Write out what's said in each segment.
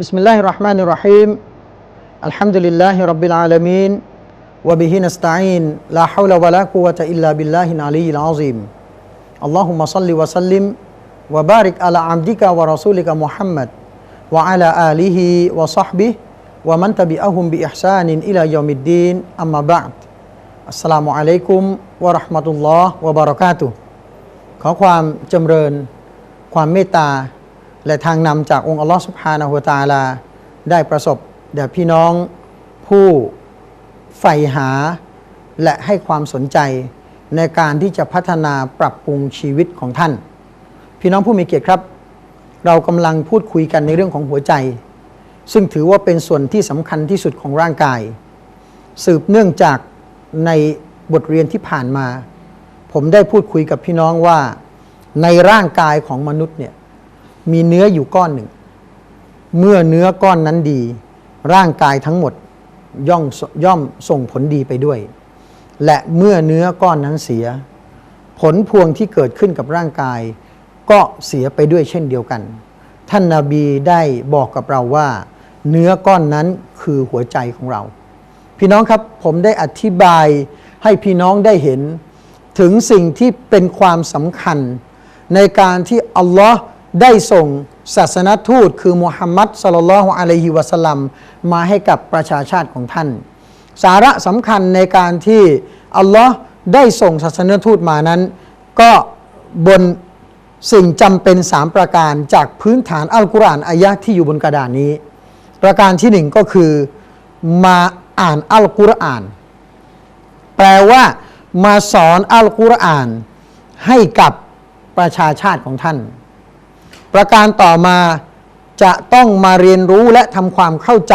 بسم الله الرحمن الرحيم الحمد لله رب العالمين وبه نستعين لا حول ولا قوة إلا بالله العلي العظيم اللهم صل وسلم وبارك على عبدك ورسولك محمد وعلى آله وصحبه ومن تبعهم بإحسان إلى يوم الدين أما بعد السلام عليكم ورحمة الله وبركاته ขอความจำเริญ ความเมตตา และทางนำจากองค์อัลลอฮฺสุบฮานะฮูวตาลา ได้ประสบแด่พี่น้องผู้ใฝ่หาและให้ความสนใจในการที่จะพัฒนาปรับปรุงชีวิตของท่าน พี่น้องผู้มีเกียรติครับ เรากำลังพูดคุยกันในเรื่องของหัวใจ ซึ่งถือว่าเป็นส่วนที่สำคัญที่สุดของร่างกาย สืบเนื่องจากในบทเรียนที่ผ่านมา ผมได้พูดคุยกับพี่น้องว่า ในร่างกายของมนุษย์เนี่ย มีเนื้ออยู่ก้อนหนึ่ง เมื่อเนื้อก้อนนั้นดี ร่างกายทั้งหมดย่อมย่อมส่งผลดีไปด้วย และเมื่อเนื้อก้อนนั้นเสีย ผลพวงที่เกิดขึ้นกับร่างกาย ก็เสียไปด้วยเช่นเดียวกัน ท่านนาบีได้บอกกับเราว่า เนื้อก้อนนั้นคือหัวใจของเรา พี่น้องครับผมได้อธิบายให้พี่น้องได้เห็น ถึงสิ่งที่เป็นความสำคัญ ในการที่อัลลอฮ์ ได้ส่งศาสนทูตคือมุฮัมมัดสลลัลอฮุอะลัยฮิวะสลัมมาให้กับประชาชาติของท่าน สาระสำคัญในการที่อัลลอฮ์ได้ส่งศาสนทูตมานั้น ก็บนสิ่งจำเป็นสามประการจากพื้นฐานอัลกุรอานอายะที่อยู่บนกระดานนี้ ประการที่หนึ่งก็คือมาอ่านอัลกุรอาน แปลว่ามาสอนอัลกุรอานให้กับประชาชาติของท่าน ประการต่อมาจะต้องมาเรียนรู้และทำความเข้าใจ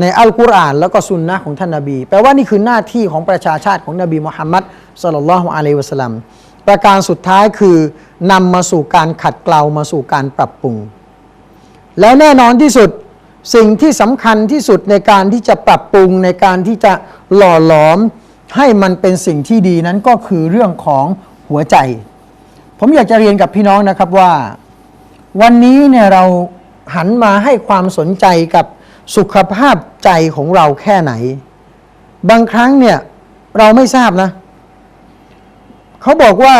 ในอัลกุรอานแล้วก็สุนนะของท่านนาบี แปลว่านี่คือหน้าที่ของประชาชาติของนบีมุฮัมมัดสลลัลลอฮุอะลัยฮิวะสัลลัมประการสุดท้ายคือนำมาสู่การขัดเกลามาสู่การปรับปรุง แล้วแน่นอนที่สุดสิ่งที่สำคัญที่สุดในการที่จะปรับปรุงในการที่จะหล่อหลอมให้มันเป็นสิ่งที่ดีนั้นก็คือเรื่องของหัวใจ ผมอยากจะเรียนกับพี่น้องนะครับว่า วันนี้เนี่ยเราหันมาให้ความสนใจกับสุขภาพใจของเราแค่ไหน บางครั้งเนี่ยเราไม่ทราบนะ เขาบอกว่า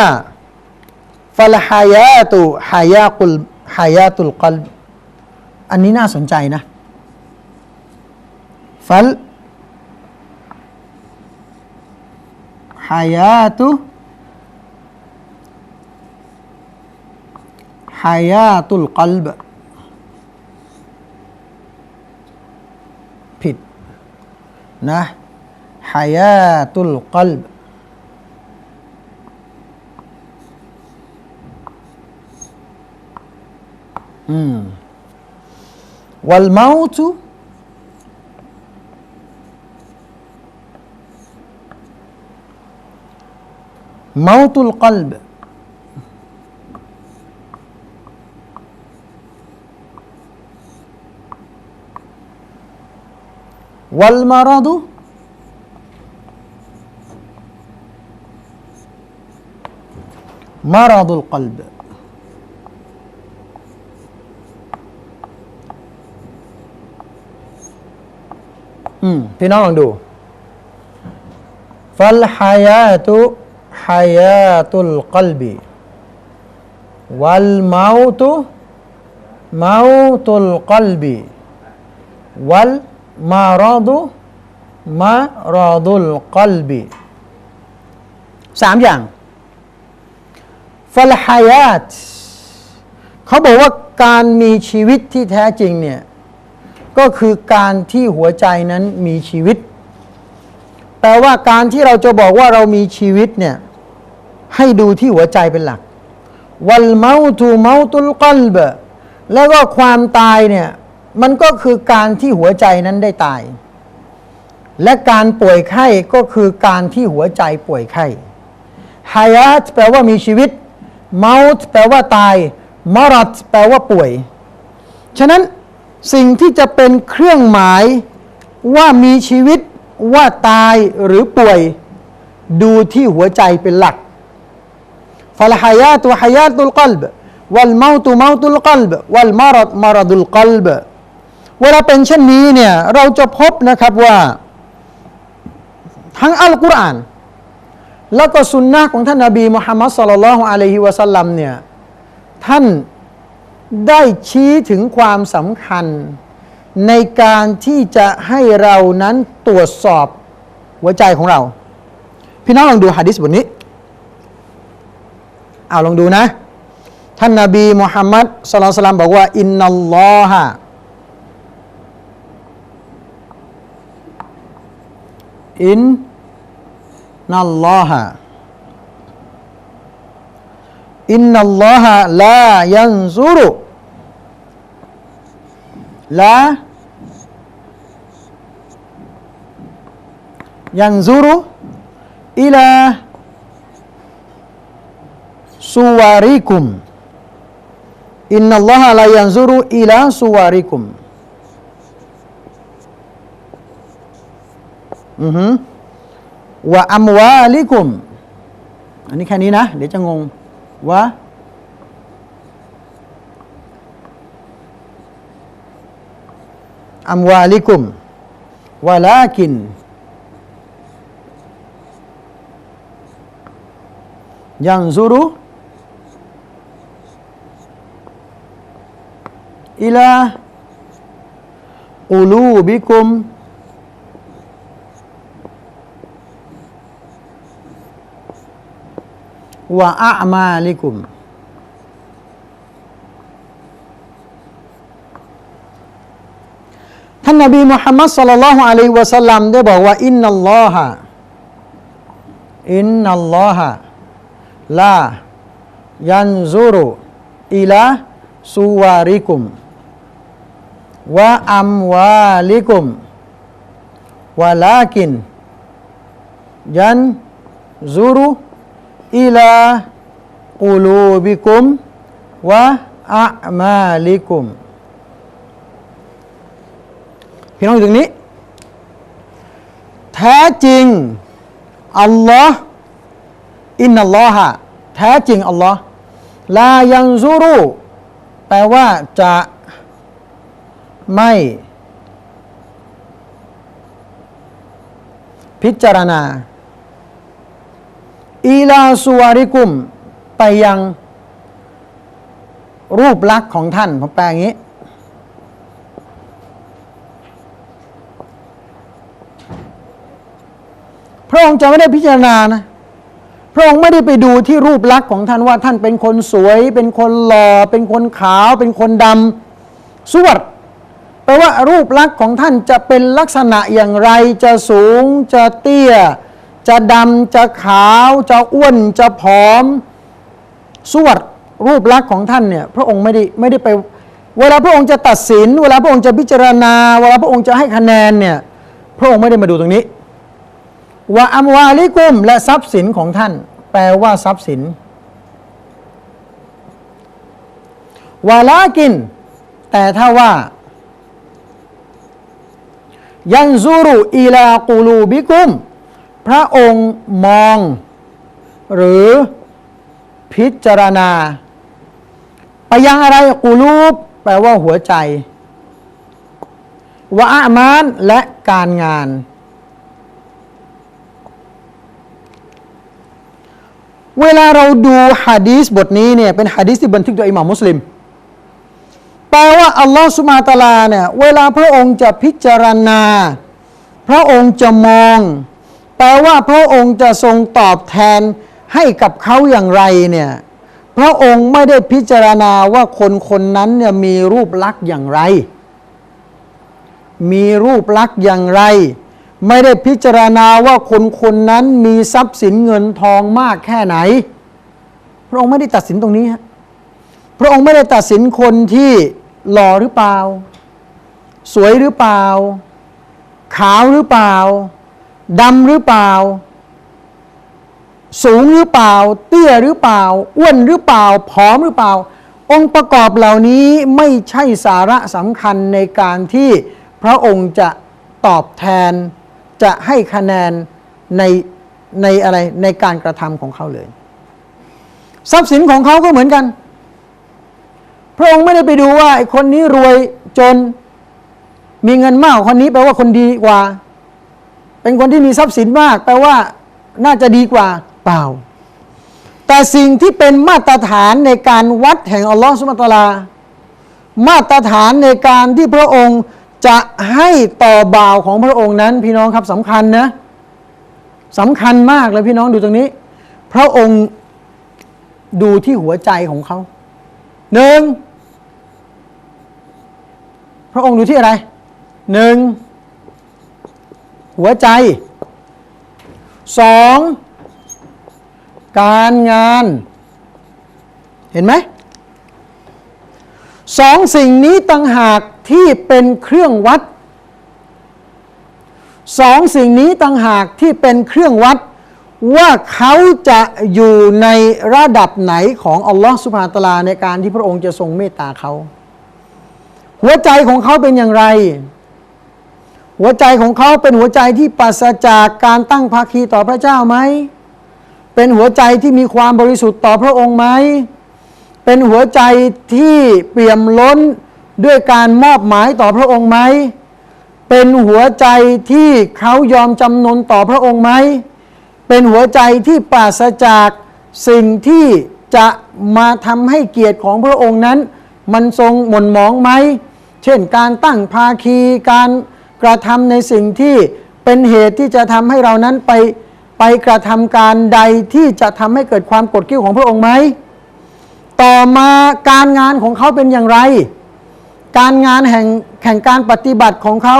ฟัลฮายาตุฮายากุลฮายาตุลกลบอันนี้น่าสนใจนะฟัลฮายาตุ ฮายาตุลกลบผิดนะฮายาตุลกลบ والمرض مرض القلب อืมพี่น้องลองดูฟัลฮายาตุฮายาตุลกลบีวัลมาตุมาตุลกลบีวัล มารอดุมารอดุลกลบีสามอย่างฟัลฮายาตเขาบอกว่าการมีชีวิตที่แท้จริงเนี่ย ก็คือการที่หัวใจนั้นมีชีวิต แปลว่าการที่เราจะบอกว่าเรามีชีวิตเนี่ย ให้ดูที่หัวใจเป็นหลัก วัลเมาตูเมาตุลกลบแล้วก็ความตายเนี่ย มันก็คือการที่หัวใจนั้นได้ตาย และการป่วยไข้ก็คือการที่หัวใจป่วยไข้ฮายาตแปลว่ามีชีวิตเมาต์แปลว่าตายมรัตแปลว่าป่วย ฉะนั้นสิ่งที่จะเป็นเครื่องหมายว่ามีชีวิตว่าตายหรือป่วย ดูที่หัวใจเป็นหลักฟาลฮายาตุฮายาตุลกลบวัลเมาตุเมาตุลกลบวัลมารดมารดุลกลบ เวลาเป็นเช่นนี้เนี่ยเราจะพบนะครับว่า ทั้งอัลกุรอาน แล้วก็สุนนะของท่านนบีมุฮัมมัดสุลลัลลอฮุอะลัยฮิวะสัลลัมเนี่ยท่านได้ชี้ถึงความสำคัญ ในการที่จะให้เรานั้นตรวจสอบหัวใจของเรา พี่น้องลองดูฮะดิษบทนี้เอาลองดูนะ ท่านนาบีมุฮัมมัดสุลลัลสลามบอกว่า อินนัลลอฮะ in nallaha. Innallaha la yanzuru. La yanzuru ila suwarikum. Innallaha la yanzuru ila suwarikum. อือฮึวะอัมวาลิกุม อันนี้แค่นี้นะ เดี๋ยวจะงงวะอัมวาลิกุมวะลากิน yanzuru ila qulubikum wa a'malikum ท่านนบีมุฮัมมัดสัลลัลลอฮุอะลัยฮิวะสัลลัมได้บอกว่าอินนัลลอฮะอินนัลลอฮะ อิลากูลูบิกุมวะอะมาลิกุม พี่น้องอยู่ตรงนี้ แท้จริง อัลลอฮ์อินนัลลอฮะแท้จริง อัลลอฮ์ลายังซูรุ แปลว่าจะไม่ พิจารณา อีลาสุวาริกุม ไปยังรูปลักษณ์ของท่านผมแปลอย่างนี้ พระองค์จะไม่ได้พิจารณานะ พระองค์ไม่ได้ไปดูที่รูปลักษณ์ของท่านว่าท่านเป็นคนสวย เป็นคนหล่อ เป็นคนขาว เป็นคนดำสวดแปลว่ารูปลักษณ์ของท่านจะเป็นลักษณะอย่างไร จะสูง จะเตี้ย จะดำจะขาวจะอ้วนจะผอมสวดรูปลักษณ์ของท่านเนี่ยพระองค์ไม่ได้ไม่ได้ไป เวลาพระองค์จะตัดสิน เวลาพระองค์จะพิจารณา เวลาพระองค์จะให้คะแนนเนี่ยพระองค์ไม่ได้มาดูตรงนี้ว่าอัมวาลิกุมและทรัพย์สินของท่าน แปลว่าทรัพย์สินวาลากิน แต่ถ้าว่า ยันซูรุอีลากูลูบิกุม พระองค์มอง หรือพิจารณา ไปยังอะไรกูลูบแปลว่าหัวใจวะอามานและการงาน เวลาเราดูฮะดีสบทนี้เนี่ยเป็นฮะดีสที่บันทึกโดยอิหม่ามมุสลิมแปลว่าอัลลอฮฺสุมาตะลาเนี่ยเวลาพระองค์จะพิจารณา พระองค์จะมอง แปลว่าพระองค์จะทรงตอบแทนให้กับเขาอย่างไรเนี่ยพระองค์ไม่ได้พิจารณาว่าคนคนนั้นเนี่ยมีรูปลักษณ์อย่างไร มีรูปลักษณ์อย่างไร ไม่ได้พิจารณาว่าคนคนนั้นมีทรัพย์สินเงินทองมากแค่ไหน พระองค์ไม่ได้ตัดสินตรงนี้ฮะพระองค์ไม่ได้ตัดสินคนที่หล่อหรือเปล่า สวยหรือเปล่า ขาวหรือเปล่า ดำหรือเปล่า สูงหรือเปล่า เตี้ยหรือเปล่า อ้วนหรือเปล่า ผอมหรือเปล่า องค์ประกอบเหล่านี้ไม่ใช่สาระสำคัญในการที่พระองค์จะตอบแทน จะให้คะแนนในในอะไรในการกระทำของเขาเลย ทรัพย์สินของเขาก็เหมือนกัน พระองค์ไม่ได้ไปดูว่าไอ้คนนี้รวยจนมีเงินมากคนนี้แปลว่าคนดีกว่า เป็นคนที่มีทรัพย์สินมาก แปลว่าน่าจะดีกว่าเปล่า แต่สิ่งที่เป็นมาตรฐานในการวัดแห่งอัลลอฮฺสุบฮาตาลา มาตรฐานในการที่พระองค์จะให้ต่อบ่าวของพระองค์นั้น พี่น้องครับสำคัญนะสำคัญมากเลยพี่น้องดูตรงนี้ พระองค์ดูที่หัวใจของเขาหนึ่งพระองค์ดูที่อะไรหนึ่ง หัวใจสองการงาน เห็นไหมสองสิ่งนี้ต่างหากที่เป็นเครื่องวัดสองสิ่งนี้ต่างหากที่เป็นเครื่องวัด ว่าเขาจะอยู่ในระดับไหนของอัลลอฮฺสุบฮานตลาในการที่พระองค์จะทรงเมตตาเขา หัวใจของเขาเป็นอย่างไร หัวใจของเขาเป็นหัวใจที่ปราศจากการตั้งภาคีต่อพระเจ้าไหม เป็นหัวใจที่มีความบริสุทธิ์ต่อพระองค์ไหม เป็นหัวใจที่เปี่ยมล้นด้วยการมอบหมายต่อพระองค์ไหม เป็นหัวใจที่เขายอมจำนนต่อพระองค์ไหม เป็นหัวใจที่ปราศจากสิ่งที่จะมาทำให้เกียรติของพระองค์นั้น มันทรงหม่นหมองไหม เช่นการตั้งภาคีการ กระทำในสิ่งที่เป็นเหตุที่จะทำให้เรานั้นไปไปกระทำการใดที่จะทำให้เกิดความกดกิ้วของพระองค์ไหม ต่อมาการงานของเขาเป็นอย่างไร การงานแห่งแห่งการปฏิบัติของเขา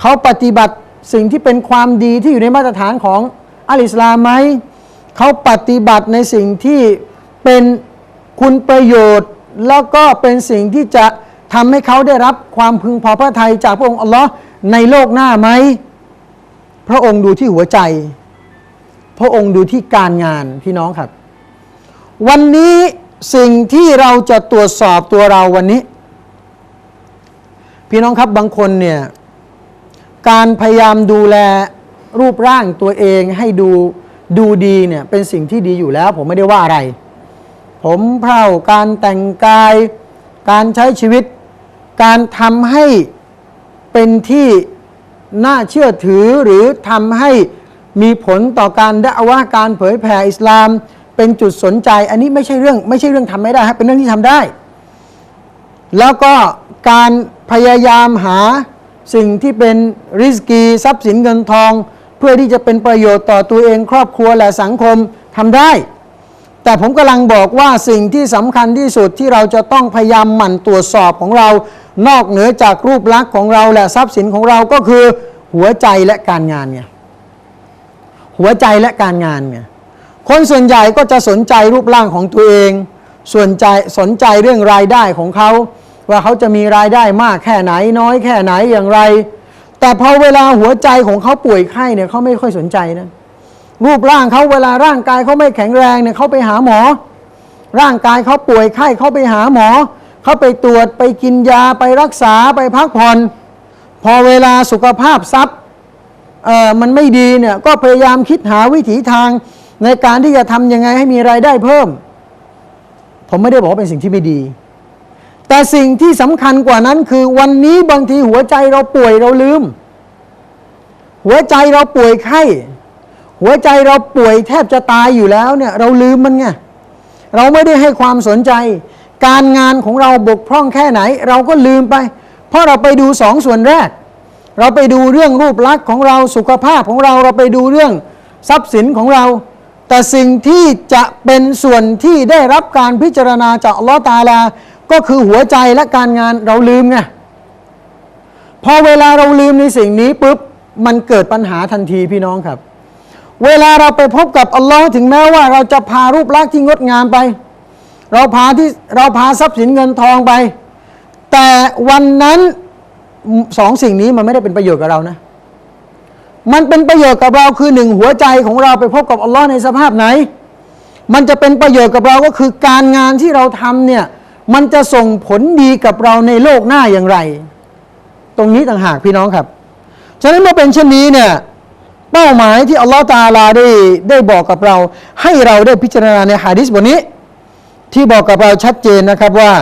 เขาปฏิบัติสิ่งที่เป็นความดีที่อยู่ในมาตรฐานของอัลอิสลามไหม เขาปฏิบัติในสิ่งที่เป็นคุณประโยชน์ แล้วก็เป็นสิ่งที่จะทำให้เขาได้รับความพึงพอพระทัยจากพระองค์อัลลอฮ์ ในโลกหน้าไหม พระองค์ดูที่หัวใจ พระองค์ดูที่การงานพี่น้องครับ วันนี้สิ่งที่เราจะตรวจสอบตัวเราวันนี้ พี่น้องครับบางคนเนี่ย การพยายามดูแลรูปร่างตัวเองให้ดูดูดีเนี่ยเป็นสิ่งที่ดีอยู่แล้ว ผมไม่ได้ว่าอะไร ผมเผ่าการแต่งกาย การใช้ชีวิต การทำให้ เป็นที่น่าเชื่อถือหรือทำให้มีผลต่อการดะอว่าการเผยแผ่อิสลาม เป็นจุดสนใจ อันนี้ไม่ใช่เรื่องไม่ใช่เรื่องทำไม่ได้ครับเป็นเรื่องที่ทำได้ แล้วก็การพยายามหาสิ่งที่เป็นริสกีทรัพย์สินเงินทอง เพื่อที่จะเป็นประโยชน์ต่อตัวเองครอบครัวและสังคมทำได้ แต่ผมกำลังบอกว่าสิ่งที่สำคัญที่สุดที่เราจะต้องพยายามหมั่นตรวจสอบของเรา นอกเหนือจากรูปลักษณ์ของเราและทรัพย์สินของเราก็คือหัวใจและการงานไงหัวใจและการงานไงคนส่วนใหญ่ก็จะสนใจรูปร่างของตัวเอง ส่วนใจสนใจเรื่องรายได้ของเขา ว่าเขาจะมีรายได้มากแค่ไหนน้อยแค่ไหนอย่างไร แต่พอเวลาหัวใจของเขาป่วยไข้เนี่ยเขาไม่ค่อยสนใจนะรูปร่างเขาเวลาร่างกายเขาไม่แข็งแรงเนี่ยเขาไปหาหมอ ร่างกายเขาป่วยไข้เขาไปหาหมอ เขาไปตรวจไปกินยาไปรักษาไปพักผ่อน พอเวลาสุขภาพทรัพย์มันไม่ดีเนี่ยก็พยายามคิดหาวิถีทางในการที่จะทำยังไงให้มีรายได้เพิ่ม ผมไม่ได้บอกว่าเป็นสิ่งที่ไม่ดี แต่สิ่งที่สำคัญกว่านั้นคือวันนี้บางทีหัวใจเราป่วยเราลืม หัวใจเราป่วยไข้ หัวใจเราป่วยแทบจะตายอยู่แล้วเนี่ยเราลืมมันไงเราไม่ได้ให้ความสนใจ การงานของเราบกพร่องแค่ไหน เราก็ลืมไป เพราะเราไปดูสองส่วนแรก เราไปดูเรื่องรูปลักษณ์ของเราสุขภาพของเราเราไปดูเรื่องทรัพย์สินของเรา แต่สิ่งที่จะเป็นส่วนที่ได้รับการพิจารณาจากลอตาลา ก็คือหัวใจและการงานเราลืมไงพอเวลาเราลืมในสิ่งนี้ปุ๊บมันเกิดปัญหาทันทีพี่น้องครับ เวลาเราไปพบกับอัลลอฮ์ถึงแม้ว่าเราจะพารูปลักษณ์ที่งดงามไป เราพาที่เราพาทรัพย์สินเงินทองไป แต่วันนั้นสองสิ่งนี้มันไม่ได้เป็นประโยชน์กับเรานะ มันเป็นประโยชน์กับเราคือหนึ่งหัวใจของเราไปพบกับอัลลอฮ์ในสภาพไหน มันจะเป็นประโยชน์กับเราก็คือการงานที่เราทำเนี่ยมันจะส่งผลดีกับเราในโลกหน้าอย่างไร ตรงนี้ต่างหากพี่น้องครับ ฉะนั้นเมื่อเป็นเช่นนี้เนี่ยเป้าหมายที่อัลลอฮ์ตาลาได้ได้บอกกับเรา ให้เราได้พิจารณาในฮะดิษบทนี้ ที่บอกกับเราชัดเจนนะครับว่า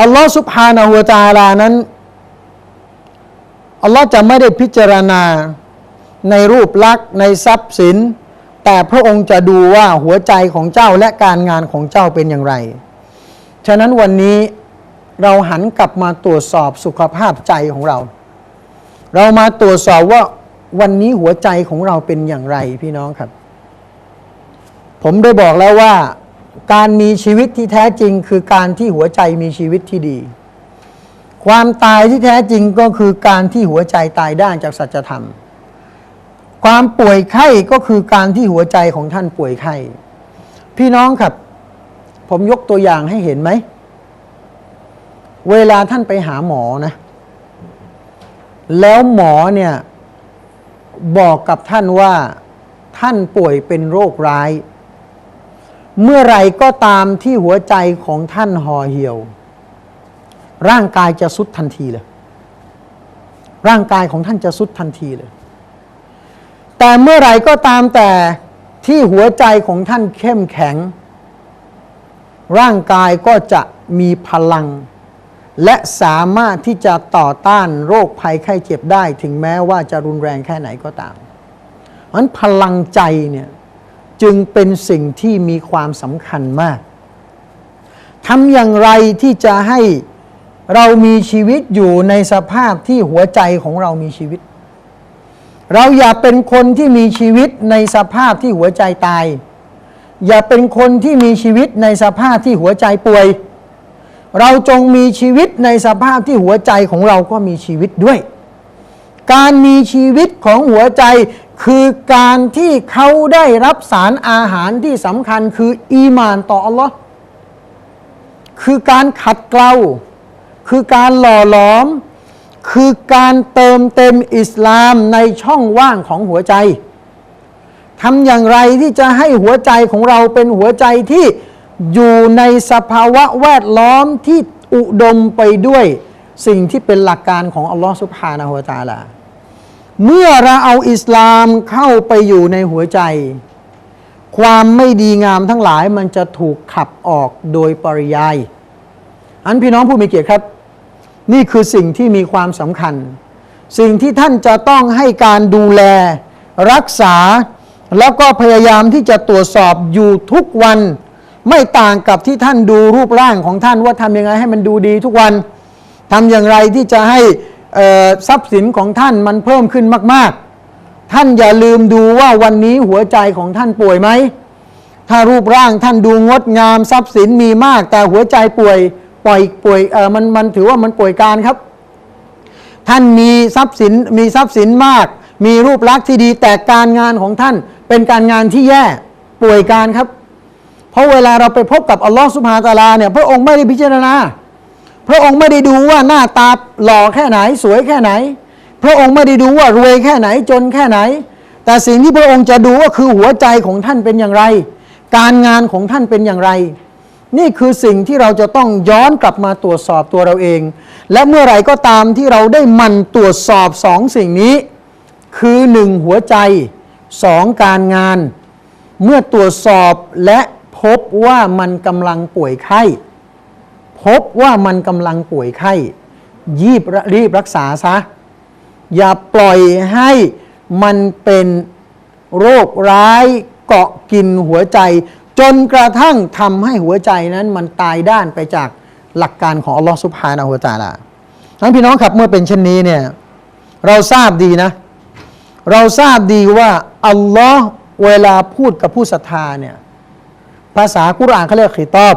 อัลลอฮ์สุบฮานาหัวตาลานั้นอัลลอฮ์จะไม่ได้พิจารณาในรูปลักษณ์ในทรัพย์สิน แต่พระองค์จะดูว่าหัวใจของเจ้าและการงานของเจ้าเป็นอย่างไร ฉะนั้นวันนี้เราหันกลับมาตรวจสอบสุขภาพใจของเรา เรามาตรวจสอบว่าวันนี้หัวใจของเราเป็นอย่างไรพี่น้องครับ ผมได้บอกแล้วว่า การมีชีวิตที่แท้จริง คือการที่หัวใจมีชีวิตที่ดี ความตายที่แท้จริงก็คือการที่หัวใจตายด้านจากสัจธรรม ความป่วยไข้ก็คือการที่หัวใจของท่านป่วยไข้ พี่น้องครับ ผมยกตัวอย่างให้เห็นไหม เวลาท่านไปหาหมอนะ แล้วหมอเนี่ยบอกกับท่านว่าท่านป่วยเป็นโรคร้าย เมื่อไรก็ตามที่หัวใจของท่านห่อเหี่ยว ร่างกายจะสุดทันทีเลย ร่างกายของท่านจะสุดทันทีเลย แต่เมื่อไรก็ตามแต่ที่หัวใจของท่านเข้มแข็ง ร่างกายก็จะมีพลัง และสามารถที่จะต่อต้านโรคภัยไข้เจ็บได้ ถึงแม้ว่าจะรุนแรงแค่ไหนก็ตามเพราะฉะนั้นพลังใจเนี่ย จึงเป็นสิ่งที่มีความสำคัญมากทำอย่างไรที่จะให้เรามีชีวิตอยู่ในสภาพที่หัวใจของเรามีชีวิต เราอย่าเป็นคนที่มีชีวิตในสภาพที่หัวใจตาย อย่าเป็นคนที่มีชีวิตในสภาพที่หัวใจป่วย เราจงมีชีวิตในสภาพที่หัวใจของเราก็มีชีวิตด้วย การมีชีวิตของหัวใจ คือการที่เขาได้รับสารอาหารที่สำคัญคืออีมานต่ออัลลอฮ์คือการขัดเกลาคือการหล่อหลอม คือการเติมเต็มอิสลามในช่องว่างของหัวใจทำอย่างไรที่จะให้หัวใจของเราเป็นหัวใจที่อยู่ในสภาวะแวดล้อมที่อุดมไปด้วยสิ่งที่เป็นหลักการของอัลลอฮ์สุบฮานะฮุวาตาลา เมื่อเราเอาอิสลามเข้าไปอยู่ในหัวใจ ความไม่ดีงามทั้งหลายมันจะถูกขับออกโดยปริยาย อันพี่น้องผู้มีเกียรติครับ นี่คือสิ่งที่มีความสำคัญ สิ่งที่ท่านจะต้องให้การดูแล รักษา แล้วก็พยายามที่จะตรวจสอบอยู่ทุกวัน ไม่ต่างกับที่ท่านดูรูปร่างของท่านว่าทำยังไงให้มันดูดีทุกวันทำอย่างไรที่จะให้ ทรัพย์สินของท่านมันเพิ่มขึ้นมาก ๆ ท่านอย่าลืมดูว่าวันนี้หัวใจของท่านป่วยไหม ถ้ารูปร่างท่านดูงดงามทรัพย์สินมีมาก แต่หัวใจป่วยป่วยป่วยเออมันมันถือว่ามันป่วยการครับ ท่านมีทรัพย์สินมีทรัพย์สินมาก มีรูปลักษณ์ที่ดีแต่การงานของท่านเป็นการงานที่แย่ป่วยการครับ เพราะเวลาเราไปพบกับอัลลอฮฺสุบฮาตาลาเนี่ยพระองค์ไม่ได้พิจารณา พระองค์ไม่ได้ดูว่าหน้าตาหล่อแค่ไหนสวยแค่ไหน พระองค์ไม่ได้ดูว่ารวยแค่ไหนจนแค่ไหน แต่สิ่งที่พระองค์จะดูก็คือหัวใจของท่านเป็นอย่างไร การงานของท่านเป็นอย่างไร นี่คือสิ่งที่เราจะต้องย้อนกลับมาตรวจสอบตัวเราเอง และเมื่อไหร่ก็ตามที่เราได้มันตรวจสอบสองสิ่งนี้ คือหนึ่งหัวใจสองการงาน เมื่อตรวจสอบและพบว่ามันกำลังป่วยไข้ พบว่ามันกำลังป่วยไข้ยีบรีบรักษาซะ อย่าปล่อยให้มันเป็นโรคร้ายเกาะกินหัวใจ จนกระทั่งทำให้หัวใจนั้นมันตายด้านไปจากหลักการของอัลลอฮฺสุบฮานะฮูวะตะอาลาทั้นพี่น้องครับเมื่อเป็นเช่นนี้เนี่ยเราทราบดีนะ เราทราบดีว่าอัลลอฮ์เวลาพูดกับผู้ศรัทธาเนี่ยภาษากุรอานเขาเรียกขิตอบ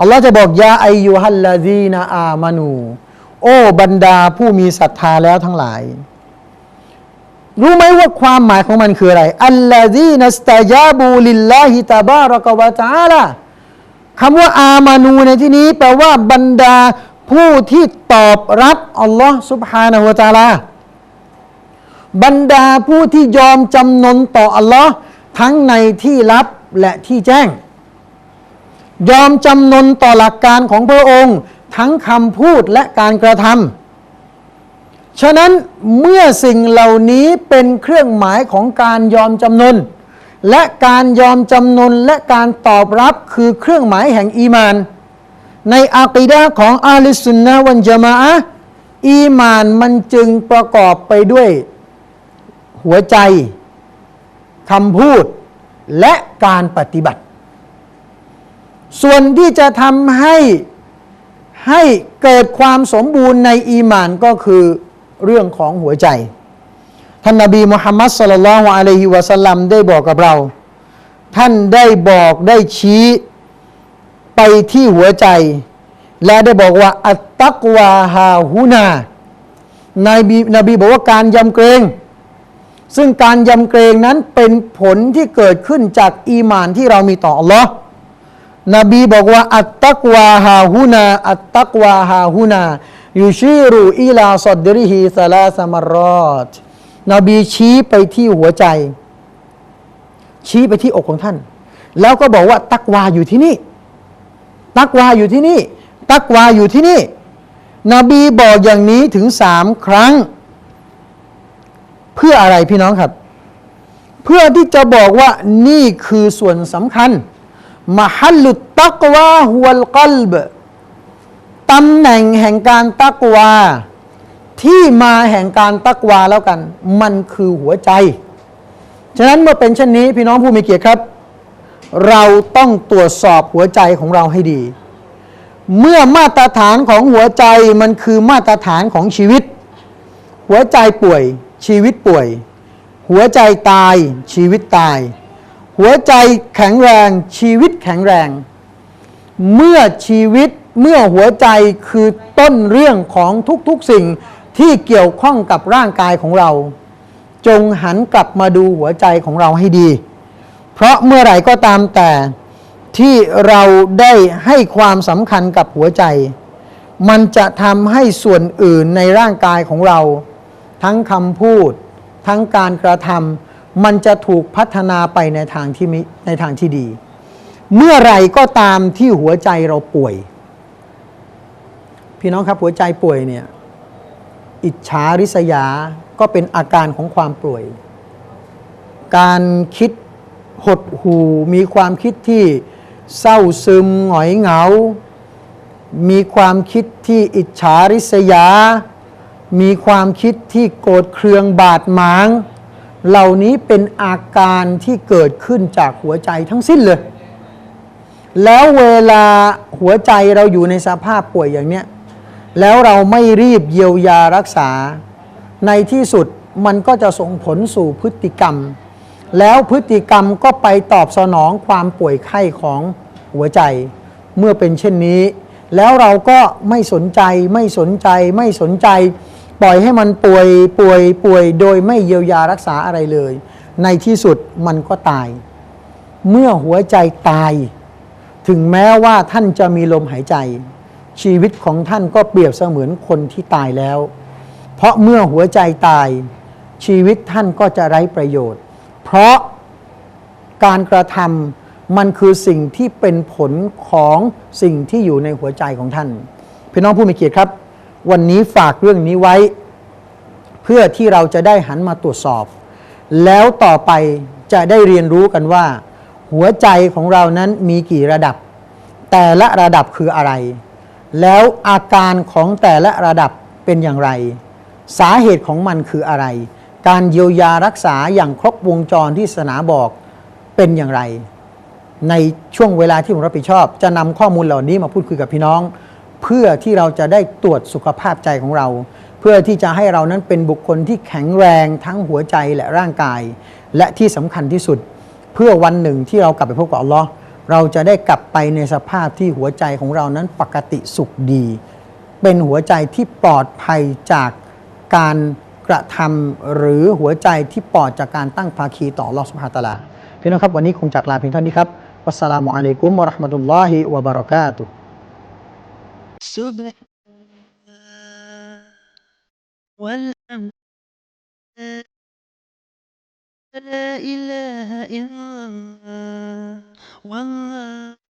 อัลลอฮ์จะบอกยาอายูฮัลลาดีนาอามานู โอ้บรรดาผู้มีศรัทธาแล้วทั้งหลาย รู้ไหมว่าความหมายของมันคืออะไร อัลลาดีนัสตายาบูลิลลาฮิตาบารกวาตาลาคำว่าอามานูในที่นี้แปลว่าบรรดาผู้ที่ตอบรับอัลลอฮ์สุบฮานาหัวตาลาบรรดาผู้ที่ยอมจำนนต่ออัลลอฮ์ทั้งในที่รับและที่แจ้ง ยอมจำนนต่อหลักการของพระองค์ ทั้งคำพูดและการกระทำฉะนั้นเมื่อสิ่งเหล่านี้เป็นเครื่องหมายของการยอมจำนนและการยอมจำนนและการตอบรับคือเครื่องหมายแห่งอีมาน ในอากีดะของอาลิสุนนะวันจามะอีมานมันจึงประกอบไปด้วยหัวใจคำพูดและการปฏิบัติ ส่วนที่จะทำให้ให้เกิดความสมบูรณ์ในอีมานก็คือเรื่องของหัวใจ ท่านนบีมุฮัมมัดสลลัลลอฮุอะลัยฮิวะสัลลัมได้บอกกับเรา ท่านได้บอกได้ชี้ไปที่หัวใจ และได้บอกว่า อัตตักวาฮาฮูนานบีนบีบอกว่าการยำเกรง ซึ่งการยำเกรงนั้นเป็นผลที่เกิดขึ้นจากอีมานที่เรามีต่ออัลลอฮ์ นบีบอกว่า อัตตักวาฮาฮูนา อัตตักวาฮาฮูนายูชีรุอิลาซอดริฮิซาลาสมารอดนบีชี้ไปที่หัวใจ ชี้ไปที่อกของท่าน แล้วก็บอกว่า ตักวาอยู่ที่นี่ ตักวาอยู่ที่นี่ ตักวาอยู่ที่นี่ นบีบอกอย่างนี้ถึงสามครั้ง เพื่ออะไรพี่น้องครับ เพื่อที่จะบอกว่านี่คือส่วนสำคัญ มหัลลุตตักวาฮุวลกลบตำแหน่งแห่งการตักวา ที่มาแห่งการตักวาแล้วกัน มันคือหัวใจ ฉะนั้นเมื่อเป็นเช่นนี้พี่น้องผู้มีเกียรติครับ เราต้องตรวจสอบหัวใจของเราให้ดี เมื่อมาตรฐานของหัวใจมันคือมาตรฐานของชีวิต หัวใจป่วยชีวิตป่วย หัวใจตายชีวิตตาย หัวใจแข็งแรงชีวิตแข็งแรง เมื่อชีวิตเมื่อหัวใจคือต้นเรื่องของทุกๆสิ่งที่เกี่ยวข้องกับร่างกายของเรา จงหันกลับมาดูหัวใจของเราให้ดี เพราะเมื่อไหร่ก็ตามแต่ที่เราได้ให้ความสำคัญกับหัวใจ มันจะทำให้ส่วนอื่นในร่างกายของเรา ทั้งคำพูด ทั้งการกระทำ มันจะถูกพัฒนาไปในทางที่ในทางที่ดี เมื่อไรก็ตามที่หัวใจเราป่วย พี่น้องครับหัวใจป่วยเนี่ยอิจฉาริษยาก็เป็นอาการของความป่วย การคิดหดหูมีความคิดที่เศร้าซึมหงอยเหงา มีความคิดที่อิจฉาริษยา มีความคิดที่โกรธเคืองบาดหมาง เหล่านี้เป็นอาการที่เกิดขึ้นจากหัวใจทั้งสิ้นเลย แล้วเวลาหัวใจเราอยู่ในสภาพป่วยอย่างเนี้ย แล้วเราไม่รีบเยียวยารักษา ในที่สุดมันก็จะส่งผลสู่พฤติกรรม แล้วพฤติกรรมก็ไปตอบสนองความป่วยไข้ของหัวใจ เมื่อเป็นเช่นนี้ แล้วเราก็ไม่สนใจไม่สนใจไม่สนใจ ปล่อยให้มันป่วยป่วยป่วย โดยไม่เยียวยารักษาอะไรเลย ในที่สุดมันก็ตาย เมื่อหัวใจตาย ถึงแม้ว่าท่านจะมีลมหายใจ ชีวิตของท่านก็เปรียบเสมือนคนที่ตายแล้ว เพราะเมื่อหัวใจตาย ชีวิตท่านก็จะไร้ประโยชน์ เพราะการกระทำมันคือสิ่งที่เป็นผลของสิ่งที่อยู่ในหัวใจของท่านพี่น้องผู้มีเกียรติครับ วันนี้ฝากเรื่องนี้ไว้ เพื่อที่เราจะได้หันมาตรวจสอบ แล้วต่อไปจะได้เรียนรู้กันว่า หัวใจของเรานั้นมีกี่ระดับ แต่ละระดับคืออะไร แล้วอาการของแต่ละระดับเป็นอย่างไร สาเหตุของมันคืออะไร การเยียวยารักษาอย่างครบวงจรที่ศาสนาบอกเป็นอย่างไร ในช่วงเวลาที่ผมรับผิดชอบ จะนำข้อมูลเหล่านี้มาพูดคุยกับพี่น้อง เพื่อที่เราจะได้ตรวจสุขภาพใจของเรา เพื่อที่จะให้เรานั้นเป็นบุคคลที่แข็งแรงทั้งหัวใจและร่างกาย และที่สำคัญที่สุด เพื่อวันหนึ่งที่เรากลับไปพบกับอัลลอฮ์เราจะได้กลับไปในสภาพที่หัวใจของเรานั้นปกติสุขดี เป็นหัวใจที่ปลอดภัยจากการกระทำหรือหัวใจที่ปลอดจากการตั้งภาคีต่อลอสุบฮาตลาพี่น้องครับ วันนี้คงจากลาเพียงเท่านี้ครับวัสสลามุอะลัยกุมวะราะห์มะตุลลอฮิวะบะเราะกาตุฮ์ سبحان والحمد لا إله إلا الله. والله